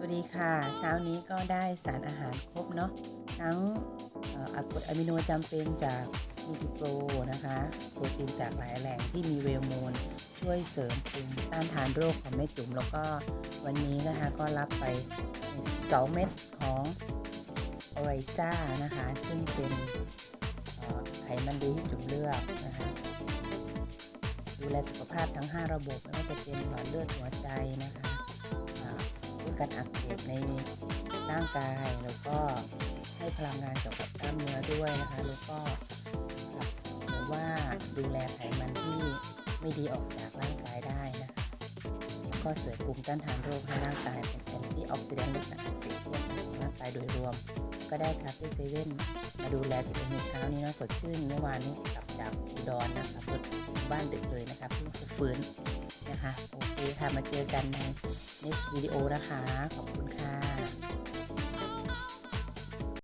วัสดีค่ะ เช้านี้ก็ได้สารอาหารครบเนาะทั้งอ่ออะกรดอะมิโนจำเป็นจากนูทริโปรนะคะโปรตีนจากหลายแหล่งที่มีเวลโมน ช่วยเสริมภูมิต้านทานโรคของแม่จุ๋มแล้วก็วันนี้นะคะก็รับไป 2 เม็ดของออไรซ่านะคะ ซึ่งเป็นไขมันดีที่จุ๋มเลือกนะคะ ดูแลสุขภาพทั้ง 5 ระบบไม่ว่าจะเป็นหลอดเลือดหัวใจนะคะ การอักเสบในร่างกายแล้วก็ให้พลังงานเกี่ยวกับกล้ามเนื้อด้วยนะคะแล้วก็ขับหรือว่าดูแลไขมันที่ไม่ดีออกจากร่างกายได้นะคะแล้วก็เสริมภูมิต้านทานโรคให้ร่างกายเป็นแอนตี้ออกซิแดนต์ลดการอักเสบทั่วทั้งของร่างกายโดยรวม ก็ได้คาเฟ่เซเว่นมาดูแลตัวเองในเช้านี้นะสดชื่นเมื่อวานนี้กลับจากอุดรนะคะรถถึงบ้านดึกเลยนะคะเพิ่งฟื้นนะคะโอเคค่ะมาเจอกันใน next video นะคะ ขอบคุณค่ะ